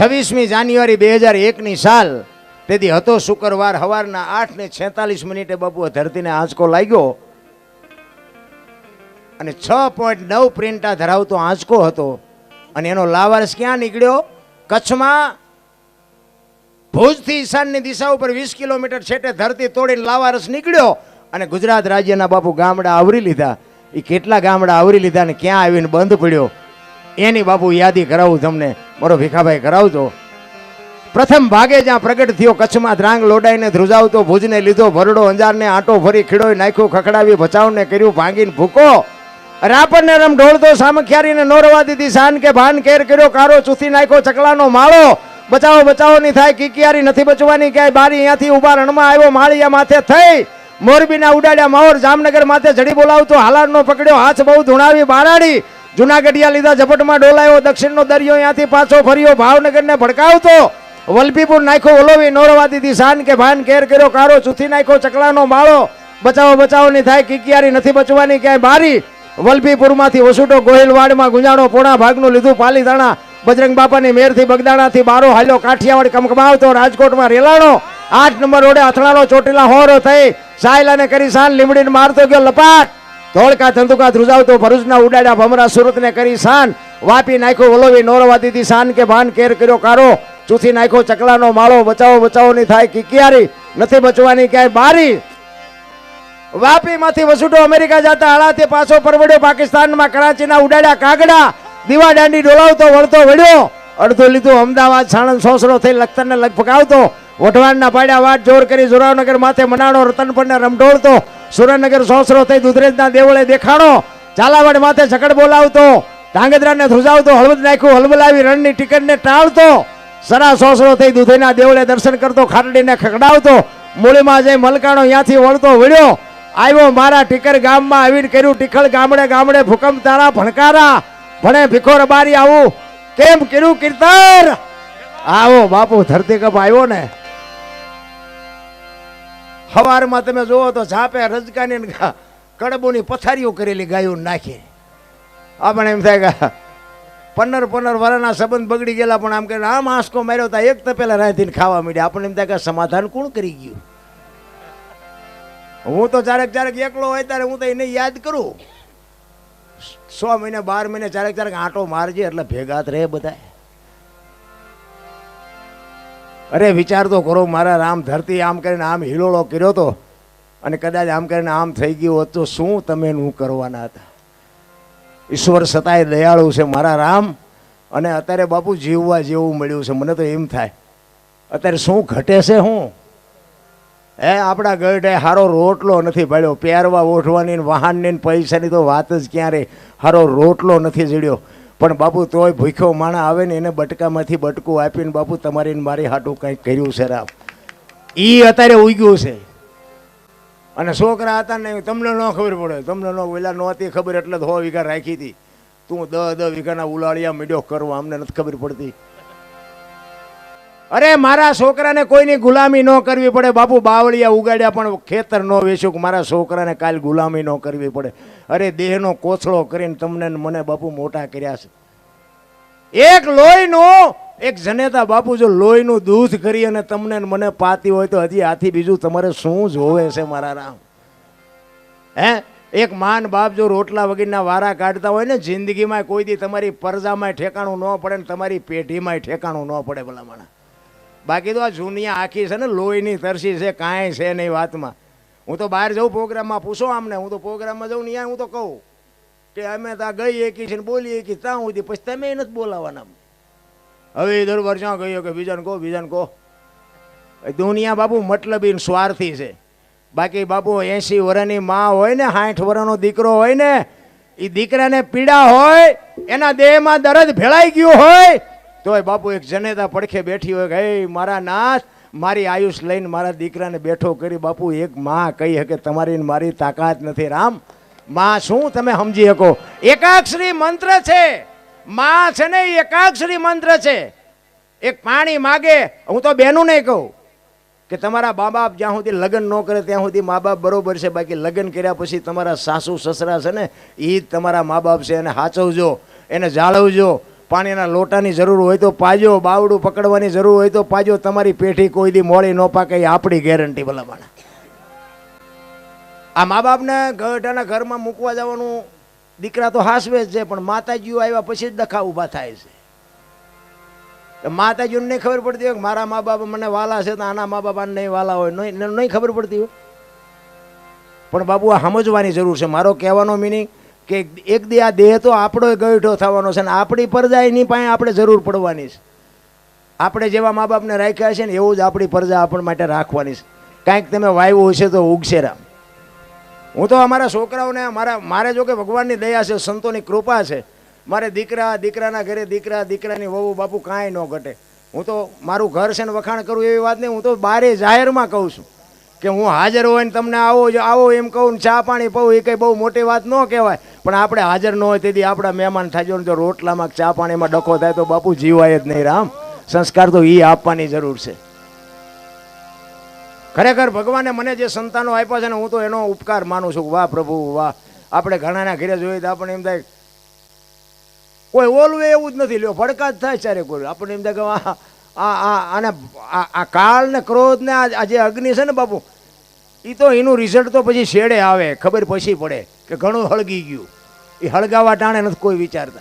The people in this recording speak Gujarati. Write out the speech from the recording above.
છવ્વીસમી જાન્યુઆરી બે હજાર એકની સાલ. તેથી હતો શુક્રવાર સવારના આઠ ને છેતાલીસ મિનિટે બાપુ ધરતીને આંચકો લાગ્યો. અને છ પોઈન્ટ નવ પ્રિન્ટા ધરાવતો આંચકો હતો. અને એનો લાવારસ ક્યાં નીકળ્યો? કચ્છમાં. ભુજથી ઈશાનની દિશા ઉપર વીસ કિલોમીટર છેટે ધરતી તોડીને લાવારસ નીકળ્યો. અને ગુજરાત રાજ્યના બાપુ ગામડા આવરી લીધા. એ કેટલા ગામડા આવરી લીધા ને ક્યાં આવીને બંધ પડ્યો? એની બાપુ યાદી કરાવું તમને. મારો ભીખાભાઈ, કરાવજો. પ્રથમ ભાગે જ્યાં પ્રગટ થયો, કચ્છમાં ધ્રાંગ લોડાઈને ધ્રુજાવતો ભુજને લીધો ભરડો અંજારને આંટો ફરી ખીડોય નાખ્યો, ખખડાવી ભચાવને કર્યું, ભાંગીને ભૂકો. રાપણને રમ ઢોળતો સામખિયારીને નોરવા દીધી શાન કે ભાન કેર કર્યો, કારો ચૂથી નાખ્યો, ચકલાનો માળો. બચાવો બચાવો ની થાય, કિકિયારી નથી બચવાની, ક્યાંય બારી અહીંયાથી ઊભા રણમાં આવ્યો, માળિયા માથે થઈ. મોરબીના ઉડાડ્યા માહોર જામનગર માથે જડી બોલાવતો, હાલારનો પકડ્યો, હાથ બહુ ધૂણાવી, બારાડી. જુનાગઢિયા લીધા ઝપટમાં ડોલાયો, દક્ષિણનો દરિયો ત્યાંથી પાછો ફર્યો, ભાવનગરને ભડકાવતો. વલભીપુર નાખ્યો ઓલોવી નોરવા દીધી શાન કે ભાન કેર કર્યો, કારો ચૂથી નાખ્યો ચકલાનો માળો. બચાવો બચાવો ની થાય, કિકિયારી નથી બચવાની, ક્યાંય બારી. વલભીપુરમાંથી વસુટો ગોહિલવાડમાં ગુંજાણો, પોણા ભાગનું લીધું પાલીતાણા બજરંગ બાપાની મેરથી બગદાણાથી બારો હાલ્યો કાઠિયાવાડ કમકમાવતો, રાજકોટમાં રેલાણો. આઠ નંબર રોડે અથડાણો ચોટીલા હોરો થઈ. સાયલાને કરી સાન, લીમડીને મારતો ગયો, લપાટ. ધોળકા ધંધુકા ધ્રુજાવતો ભરૂચના ઉડાડ્યા ભમરા સુરતને કરી શાન વાપી નાખ્યો વલોવી નોરવા દીધી શાન કે ભાન કેર કર્યો કારો. ચૂથી નાખ્યો ચકલાનો માળો. બચાવો બચાવો નહીં થાય કિકિયારી. નથી બચવાની ક્યાંય બારી. વાપીમાંથી વસુટો અમેરિકા જતા હળાથી પાછો પરવડ્યો પાકિસ્તાનમાં. કરાચીના ઉડાડ્યા કાગડા. દીવા દાંડી ડોલાવતો, વળતો, વળ્યો. અડધો લીધું અમદાવાદ, સાણંદ, સોસરો થઈ લખતરને લગ ફગાવતો વઢવાણના પાડ્યા વાટ જોર કરી સુરાવનગર માથે મનાણો, રતનપણને રમઢોળતો. સુરેન્દ્રનગર સોસરો થઈ દુધરેજના દેવળે દેખાણો. ઝાલાવાડ માથે ઝકડ બોલાવતો. ધાંગધ્રાને ધ્રુજાવતો, હળવદ નાખ્યું હલબલાવી રણની ટિકિટને ટાળતો. સરા સોસરો થઈ દુધઈના દેવળે દર્શન કરતો ખાટડીને ખકડાવતો મૂળીમાં જઈ મલકાણો ત્યાંથી વળતો વળ્યો. આવ્યો મારા ટીકર ગામમાં આવીને કર્યું ટીખળ ગામડે ગામડે ભૂકંપ તારા ભણકારા. ભણે ભીખોર બારી આવું. કેમ કર્યું કીર્તન? આવો બાપુ ધરતી કપ આવ્યો ને. હવારમાં તમે જોવો તો ઝાપે રજકાની કડબોની પથારીઓ કરેલી ગાયો નાખી. આપણે એમ થાય કે પંદર પંદર વર્ષના સંબંધ બગડી ગયેલા, પણ આમ કે આમ આંસકો માર્યો તા એક તો પહેલાં રાંધીને ખાવા માંડ્યા. આપણને એમ થાય કે સમાધાન કોણ કરી ગયું? હું તો ચારેક ચારેક એકલો હોય ત્યારે હું તો એને યાદ કરું. સો મહિને, બાર મહિને ચારેક ચારેક આંટો મારજે એટલે ભેગા રહે બધા અરે, વિચાર તો કરો, મારા રામ ધરતી આમ કરીને આમ હિલોળો કર્યો તો અને કદાચ આમ કરીને આમ થઈ ગયું હોત તો શું તમે હું કરવાના હતા? ઈશ્વર સતાય દયાળુ છે મારા રામ અને અત્યારે બાપુ જીવવા જેવું મળ્યું છે, મને તો એમ થાય. અત્યારે શું ઘટે છે શું હે, આપણા ગઢે હારો રોટલો નથી પાડ્યો પહેરવા ઓઠવાની વાહનની પૈસાની તો વાત જ ક્યાં રે હારો રોટલો નથી જડ્યો. પણ બાપુ તોય ભૂખ્યો માણા આવે ને એને બટકામાંથી બટકું આપીને બાપુ તમારી મારી હાટું કંઈક કર્યું છે રામ. એ અત્યારે ઉગ્યું છે. અને છોકરા હતા ને તમને ન ખબર પડે. તમને ન ઓલા નહોતી ખબર એટલે તો હો વીઘા રાખી હતી. તું દહ દહ વીઘાના ઉલાળિયા મીડ્યો કરવા, અમને નથી ખબર પડતી. અરે, મારા છોકરાને કોઈની ગુલામી ન કરવી પડે. બાપુ, બાવળિયા ઉગાડ્યા પણ ખેતર ન વેચ્યું કે મારા છોકરાને કાલ ગુલામી ન કરવી પડે. અરે, દેહનો કોથળો કરીને તમને મને બાપુ મોટા કર્યા છે. એક લોહીનું, એક જનેતા બાપુ, જો લોહીનું દૂધ કરી અને તમને મને પાતી હોય તો હજી આથી બીજું તમારે શું જોવે છે મારા રામ? હે? એક માન બાપ જો રોટલા વગેરેના વારા કાઢતા હોય ને, જિંદગીમાં કોઈ દી તમારી પરજામાં ઠેકાણું ન પડે ને તમારી પેઢીમાં ઠેકાણું ન પડે ભલા માણા બાકી તો આ જૂનિયા આખી છે ને, લોહીની તરસી છે, કાંઈ છે નહીં વાતમાં. હું તો બહાર જાઉં પ્રોગ્રામમાં, પૂછો આમને, હું તો પ્રોગ્રામમાં જાઉં અહીંયા હું તો કહું કે અમે ત્યાં ગઈ એકી છે ને બોલી એકી, ત્યાં સુધી પછી તમે નથી બોલાવાના હવે દર વર્ષા ગયો કે બીજાને કહો બીજાને કહો. દુનિયા બાપુ મતલબી સ્વાર્થી છે. બાકી બાપુ એસી વર્ષની માં હોય ને સાઠ વર્ષનો દીકરો હોય ને એ દીકરાને પીડા હોય, એના દેહમાં દરદ ભેળાઈ ગયું હોય તોય બાપુ એક જનેતા પડખે બેઠી હોય કે મારા નાથ, મારી આયુષ લઈને મારા દીકરાને બેઠો કરી, બાપુ, એક માં કહી શકે, તમારી મારી તાકાત નથી. રામ, માં, શું તમે સમજી શકો? એકાક્ષરી મંત્ર છે. માં છે ને એકાક્ષરી મંત્ર છે. એક પાણી માગે, હું તો બેનું નહીં કહું, કે તમારા મા બાપ જ્યાં સુધી લગ્ન ન કરે, ત્યાં સુધી મા બાપ બરોબર છે. બાકી લગ્ન કર્યા પછી તમારા સાસુ, સસરા છે ને એ જ તમારા મા બાપ છે. એને સાચવજો એને જાળવજો. પાણીના લોટાની જરૂર હોય તો પાજો, બાવડું પકડવાની જરૂર હોય તો પાજો. તમારી પેઠી કોઈ દી મોડી ન પાકે, એ આપણી ગેરંટી ભલામણ. આ મા બાપને ગઢાના ઘરમાં મૂકવા જવાનું દીકરા તો હાસવે છે, પણ માતાજીઓ આવ્યા પછી જ દખા ઊભા થાય છે. માતાજીને નહીં ખબર પડતી હોય કે મારા મા બાપ મને વાલા છે, તો આના મા બાપાને નહીં વાલા હોય. નહીં નહીં ખબર પડતી હોય. પણ બાબુ, આ સમજવાની જરૂર છે. મારો કહેવાનો મિનિંગ કે એક દી આ દેહ તો આપણો ગયઠો થવાનો છે ને આપણી પરજા એની પાસે આપણે જરૂર પડવાની છે. આપણે જેવા મા બાપને રાખ્યા છે ને એવું જ આપણી પરજા આપણ માટે રાખવાની છે. કાંઈક તમે વાવ્યું હશે તો ઉગશે રામ. હું તો અમારા છોકરાઓને મારા મારે જો કે ભગવાનની દયા છે, સંતોની કૃપા છે. મારે દીકરા, દીકરાના ઘરે દીકરા, દીકરાની વહુ, બાપુ કાંઈ ન ઘટે. હું તો મારું ઘર છે ને વખાણ કરું એવી વાત નહીં હું તો બારે જાહેરમાં કહું છું કે હું હાજર હોય ને તમને આવો આવો એમ કહું ચા પાણી પહું એ કંઈ બહુ મોટી વાત ન કહેવાય. પણ આપણે હાજર ન હોય તેથી આપણા મહેમાન ને જો રોટલામાં ચા પાણીમાં ડખો થાય તો બાપુ જીવાય જ નહીં રામ. સંસ્કાર તો એ આપવાની જરૂર છે. ખરેખર ભગવાને મને જે સંતાનો આપ્યા છે ને હું તો એનો ઉપકાર માનું છું. વાહ પ્રભુ, વાહ. આપણે ઘણાના ઘરે જોઈએ તો આપણને એમ થાય, કોઈ ઓલવે એવું જ નથી. લ્યો, ભડકા જ થાય ચારે કોઈ. આપણને એમ થાય કે આને, આ કાળ ને ક્રોધ ને આ આ જે અગ્નિ છે ને બાપુ એ તો એનું રિઝલ્ટ તો પછી છેડે આવે. ખબર પછી પડે. કે ઘણું હળગી ગયું. એ હળગાવા ટાણે નથી કોઈ વિચારતા.